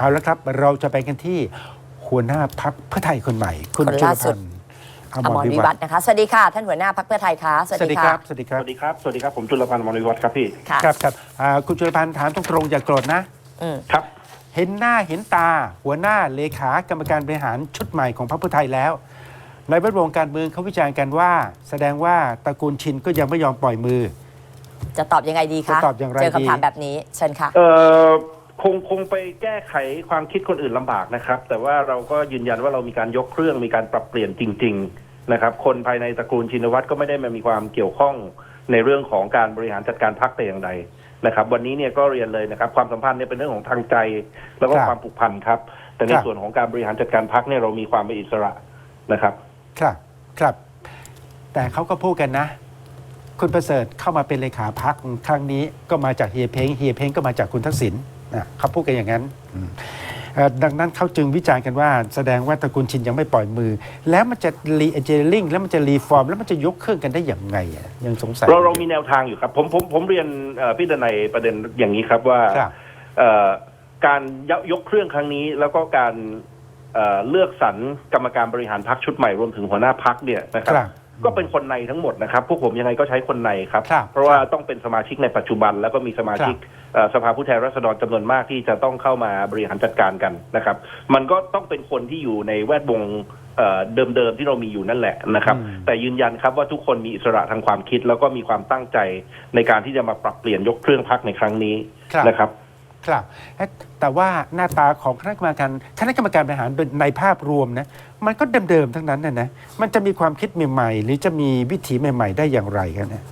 เอาละครับ เราจะไปกันที่หัวหน้าพักเพื่อไทยคนใหม่ คุณคนจุลล่าสุพัด นธ์ออมมรรวิวิวัวัฒฒน์น์นะคะ สวัสดีค่ะ ท่านหัวหน้าพักเพื่อไทยคะสสวัสวัสดีดีคค่ะ รับสวัสดีคสรับวัสดีครับ สวัสดีครับ ผมจุลพันธ์มริวัฒน์ครับพี่ ค่ะ ครับครับอ่าคุณจุลพันธ์ถามตรงๆอย่าโกรธนะ อืม ครับ เห็นหน้าเห็นตา หัวหน้าเลขากรรมการบริหารชุดใหม่ของพรรคเพื่อไทยแล้ว ในแวดวงการเมืองเขาวิจารณ์กันว่า แสดงว่าตระกูลชินก็ยังไม่ยอมปล่อยมือ จะตอบยังไงดีคะ จะตอบอย่างไรเจอคำถามดีแบบนี้ เชิญค่ะ เอ่อ คงคงไปแก้ไขความคิดคนอื่นลำบากนะครับ แต่ว่าเราก็ยืนยันว่าเรามีการยกเครื่องมีการปรับเปลี่ยนจริง ๆนะครับ คนภายในตระกูลชินวัตรก็ไม่ได้มามีความเกี่ยวข้องในเรื่องของการบริหารจัดการพรรคแต่อย่างใดนะครับ วันนี้เนี่ยก็เรียนเลยนะครับ ความสัมพันธ์เนี่ยเป็นเรื่องของทางใจ แล้วก็ความผูกพันครับ แต่ในส่วนของการบริหารจัดการพรรคเนี่ยเรามีความเป็นอิสระนะครับ ครับครับ แต่เขาก็พูดกันนะคุณประเสริฐเข้ามาเป็นเลขาพักครั้งนี้ก็มาจากเฮียเพ้งเฮียเพ้งก็มาจากคุณทักษิณ นะเขาพูดกันอย่างนั้นอืมเอ่อดังนั้นเขาจึงวิจารณ์กันว่า แสดงว่าตระกูลชินยังไม่ปล่อยมือ แล้วมันจะรีเจลิงแล้วมันจะรีฟอร์ม แล้วมันจะยกเครื่องกันได้อย่างไงอะยังสงสัยเราเรามีแนวทางอยู่ครับ ผมผมผมเรียนเอ่อพี่ดนัยประเด็นอย่างนี้ครับว่าครับเอ่อการยกยกเครื่องครั้งนี้ แล้วก็การเอ่อเลือกสรรกรรมการบริหารพักชุดใหม่รวมถึงหัวหน้าพักเนี่ยนะครับครับ ก็เป็นคนในทั้งหมดนะครับ พวกผมยังไงก็ใช้คนในครับ ครับเพราะว่าครับต้องเป็นสมาชิกในปัจจุบัน แล้วก็มีสมาชิกเอ่อสภาผู้แทนราษฎรจำนวนมากที่จะต้องเข้ามาบริหารจัดการกันนะครับ มันก็ต้องเป็นคนที่อยู่ในแวดวงเอ่อเดิมๆที่เรามีอยู่นั่นแหละนะครับ อืม แต่ยืนยันครับว่าทุกคนมีอิสระทางความคิด แล้วก็มีความตั้งใจในการที่จะมาปรับเปลี่ยนยกเครื่องพักในครั้งนี้ครับ นะครับ ครับเอ๊ะแต่ว่าหน้าตาของคณะกรรมการคณะกรรมการบริหารในภาพรวมนะมันก็เดิมๆทั้งนั้นนะนะมันจะมีความคิดใหม่ๆ หรือจะมีวิถีใหม่ ๆ ได้อย่างไรกันเนี่ย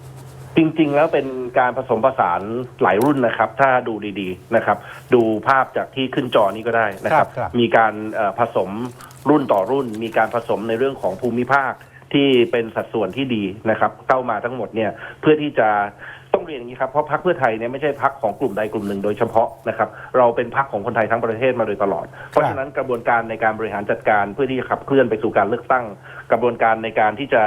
จริง ๆ แล้วเป็นการผสมผสานหลายรุ่นนะครับ ถ้าดูดีๆนะครับ ดูภาพจากที่ขึ้นจอนี้ก็ได้นะครับครับครับมีการเอ่อผสมรุ่นต่อรุ่น มีการผสมในเรื่องของภูมิภาคที่เป็นสัดส่วนที่ดีนะครับ เข้ามาทั้งหมดเนี่ยเพื่อที่จะต้อง เรียนอย่างนี้ครับเพราะพรรคเพื่อไทยเนี่ยไม่ใช่พรรคของกลุ่มใดกลุ่มหนึ่งโดยเฉพาะนะครับเราเป็นพรรคของคนไทยทั้งประเทศมาโดยตลอด เพราะฉะนั้นกระบวนการในการบริหารจัดการเพื่อที่จะขับเคลื่อนไปสู่การเลือกตั้ง กระบวนการในการที่จะ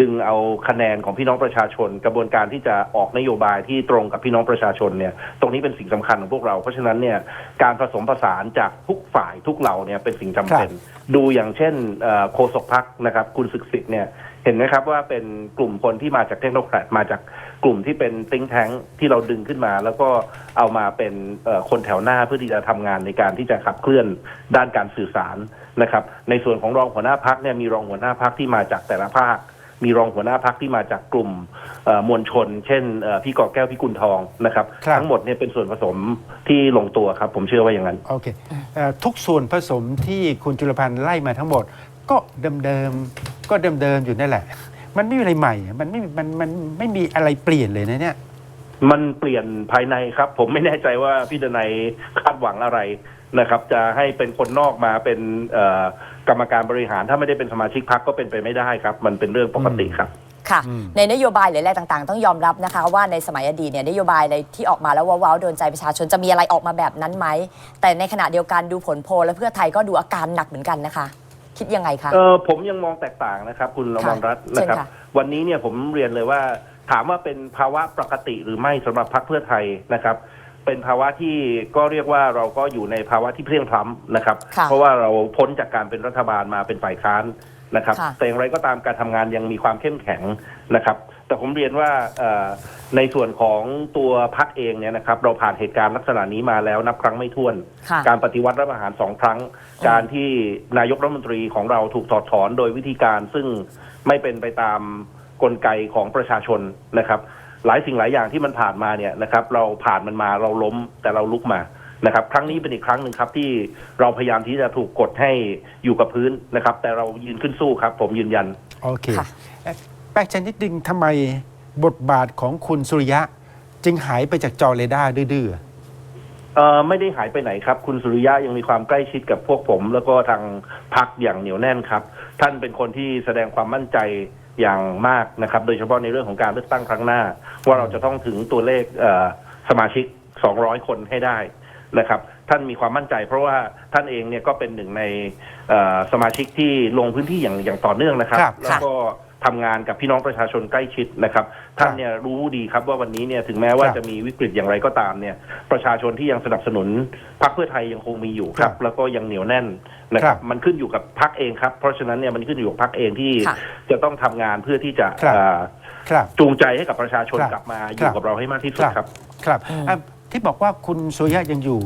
ดึงเอาคะแนนของพี่น้องประชาชน กระบวนการที่จะออกนโยบายที่ตรงกับพี่น้องประชาชนเนี่ยตรงนี้เป็นสิ่งสำคัญของพวกเรา เพราะฉะนั้นเนี่ยการผสมผสานจากทุกฝ่ายทุกเหล่าเนี่ยเป็นสิ่งจำเป็น ดูอย่างเช่นเอ่อโฆษกพักนะครับคุณศึกสิทธิ์เนี่ยเห็นไหมครับว่าเป็นกลุ่มคนที่มาจากเทคโนแครดมาจากกลุ่มที่เป็นติ้งแท้งที่เราดึงขึ้นมา แล้วก็เอามาเป็นเอ่อคนแถวหน้าเพื่อที่จะทำงานในการที่จะขับเคลื่อนด้านการสื่อสารนะครับ ในส่วนของรองหัวหน้าพักเนี่ยมีรองหัวหน้าพักที่มาจากแต่ละภาค มีรองหัวหน้าพักที่มาจากกลุ่มเอ่อมวลชน เช่นเอ่อพี่กอแก้วพี่กุลทองนะครับครับ ทั้งหมดเนี่ยเป็นส่วนผสมที่ลงตัวครับ ผมเชื่อว่าอย่างนั้นโอเคเอ่อทุกส่วนผสมที่คุณจุลพันธ์ไล่มาทั้งหมดก็เดิมๆ ก็เดิมๆอยู่นั่นแหละ มันไม่มีอะไรใหม่ มันไม่มันมันไม่มีอะไรเปลี่ยนเลยนะเนี่ย มันเปลี่ยนภายในครับ ผมไม่แน่ใจว่าพี่ดนัยคาดหวังอะไรนะครับ จะให้เป็นคนนอกมาเป็นเอ่อกรรมการบริหารถ้าไม่ได้เป็นสมาชิกพักก็เป็นไปไม่ได้ครับ มันเป็นเรื่องปกติครับค่ะอืมในนโยบายหรืออะไรต่างๆ ต้องยอมรับนะคะ ว่าในสมัยอดีตเนี่ยนโยบายอะไรที่ออกมาแล้วว้าวๆโดนใจประชาชนจะมีอะไรออกมาแบบนั้นไหมแต่ในขณะเดียวกันดูผลโพลแล้วเพื่อไทยก็ดูอาการหนักเหมือนกันนะคะ คิดยังไงคะ เออผมยังมองแตกต่างนะครับ คุณรมรรัตน์เชินะญครับค่ะ วันนี้เนี่ยผมเรียนเลยว่า ถามว่าเป็นภาวะปกติหรือไม่สำหรับพรรคเพื่อไทยนะครับ เป็นภาวะที่ก็เรียกว่าเราก็อยู่ในภาวะที่เพลียงพล้ำนะครับ ค่ะ เพราะว่าเราพ้นจากการเป็นรัฐบาลมาเป็นฝ่ายค้าน นะครับค่ะแต่อย่างไรก็ตามการทำงานยังมีความเข้มแข็งนะครับ แต่ผมเรียนว่าเอ่อในส่วนของตัวพักเองเนี่ยนะครับ เราผ่านเหตุการณ์ลักษณะนี้มาแล้วนับครั้งไม่ถ้วนค่ะการปฏิวัติรัฐประหารสองครั้ง การที่นายกรัฐมนตรีของเราถูกถอดถอนโดยวิธีการซึ่งไม่เป็นไปตามกลไกของประชาชนนะครับ หลายสิ่งหลายอย่างที่มันผ่านมาเนี่ยนะครับ เราผ่านมันมาเราล้มแต่เราลุกมา นะครับครั้งนี้เป็นอีกครั้งหนึ่งครับที่เราพยายามที่จะถูกกดให้อยู่กับพื้นนะครับ แต่เรายืนขึ้นสู้ครับ ผมยืนยัน โอเคค่ะเอ๊ะแป๊กชันนิดนึงทำไมบทบาทของคุณสุริยะ จึงหายไปจากจอเรดาร์ดื้อเอ่อไม่ได้หายไปไหนครับ คุณสุริยะยังมีความใกล้ชิดกับพวกผม แล้วก็ทางพักอย่างเหนียวแน่นครับ ท่านเป็นคนที่แสดงความมั่นใจอย่างมากนะครับ โดยเฉพาะในเรื่องของการเลือกตั้งครั้งหน้า ว่าเราจะต้องถึงตัวเลขเอ่อสมาชิก 200 คนให้ได้ นะครับท่านมีความมั่นใจ เพราะว่าท่านเองเนี่ยก็เป็นหนึ่งในเอ่อสมาชิกที่ลงพื้นที่อย่างอย่างต่อเนื่องนะครับ ครับ แล้วก็ทำงานกับพี่น้องประชาชนใกล้ชิดนะครับ ท่านเนี่ยรู้ดีครับว่าวันนี้เนี่ยถึงแม้ว่าครับจะมีวิกฤตอย่างไรก็ตามเนี่ยประชาชนที่ยังสนับสนุนพรรคเพื่อไทยยังคงมีอยู่ครัครับบแล้วก็ยังเหนียวแน่นนะคครัรับบมันขึ้นอยู่กับพรรคเองครับเพราะฉะนั้นเนี่ยมันขึ้นอยู่กับพรรคเองที่ค่ะ จะต้องทำงานเพื่อที่จะครับ เอ่อครับ จูงใจให้กับประชาชนครับกลับมาอครัยู่บกับเราให้มากที่สุดครับ ครับอืม อะ ที่บอกว่าคุณสุริยะยังอยู่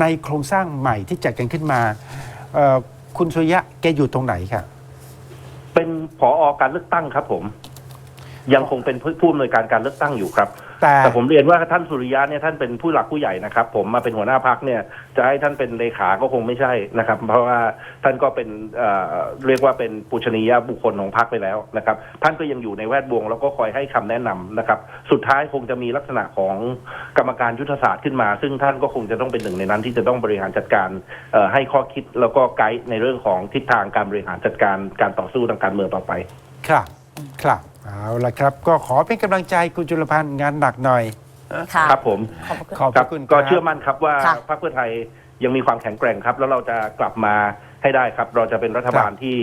ในโครงสร้างใหม่ที่จัดกันขึ้นมา คุณสุริยะแกอยู่ตรงไหนครับเป็นผออการเลือกตั้งครับผม ยังคงเป็นผู้อำนวยการการเลือกตั้งอยู่ครับ แต่แต่ผมเรียนว่าท่านสุริยะเนี่ยท่านเป็นผู้หลักผู้ใหญ่นะครับผมมาเป็นหัวหน้าพักเนี่ยจะให้ท่านเป็นเลขาก็คงไม่ใช่นะครับ เพราะว่าท่านก็เป็นเอ่อเรียกว่าเป็นปูชนียบุคคลของพักไปแล้วนะครับ ท่านก็ยังอยู่ในแวดวงแล้วก็คอยให้คำแนะนำนะครับ สุดท้ายคงจะมีลักษณะของกรรมการยุทธศาสตร์ขึ้นมา ซึ่งท่านก็คงจะต้องเป็นหนึ่งในนั้นที่จะต้องบริหารจัดการเอ่อให้ข้อคิดแล้วก็ไกด์ในเรื่องของทิศทางการบริหารจัดการการต่อสู้ทางการเมืองต่อไป ครับ ครับ เอาละครับ ก็ขอเป็นกำลังใจคุณจุลพันธ์งานหนักหน่อย ค่ะครับผมขอบพระคุณ ขอบคพรับระคุณก็ครับเชื่อมั่นครับว่าค่ะพรรคเพื่อไทยยังมีความแข็งแกร่งครับ แล้วเราจะกลับมาให้ได้ครับ เราจะเป็นรัฐบาลที่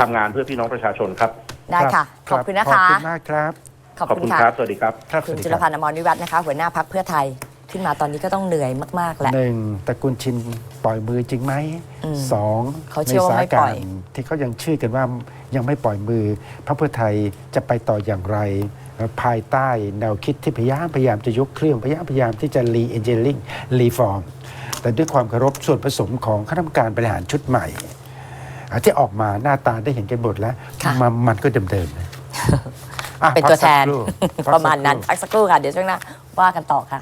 ทำงานเพื่อพี่น้องประชาชนครับ ได้ค่ะรัขอบคุณนะขอบคะ คุณมากครับ ขอบขอบคุคุณณค่ะครับสวัสดีครับ ครับคุณสวัสจุดีลรับ พันธ์อมรวิวัฒน์นะคะ หัวหน้าพักเพื่อไทย ขึ้นมาตอนนี้ก็ต้องเหนื่อยมากๆแหละ หนึ่งตระกูลชินปล่อยมือจริงไหมอืมสองเขาเชื่อว่าไม่ปล่อย ในสถนการณ์ที่เขายังเชื่อกันว่ายังไม่ปล่อยมือ พรรคเพื่อไทยจะไปต่ออย่างไรเอ่อภายใต้แนวคิดที่พยายามพยายามจะยกเครื่องพยายามพยายามที่จะรีเอนจิเนียริงรีฟอร์มแต่ด้วยความเคารพส่วนผสมของคณะกรรมการบริหารชุดใหม่อะที่ออกมาหน้าตาได้เห็นกันหมดแล้วค่ะมันมันก็เดิมๆนะอะเป็นตัวแทน พักสักครู่พักสักครู่ประมาณนั้นพักสักครู่ค่ะ เดี๋ยวช่วงหน้าว่ากันต่อค่ะ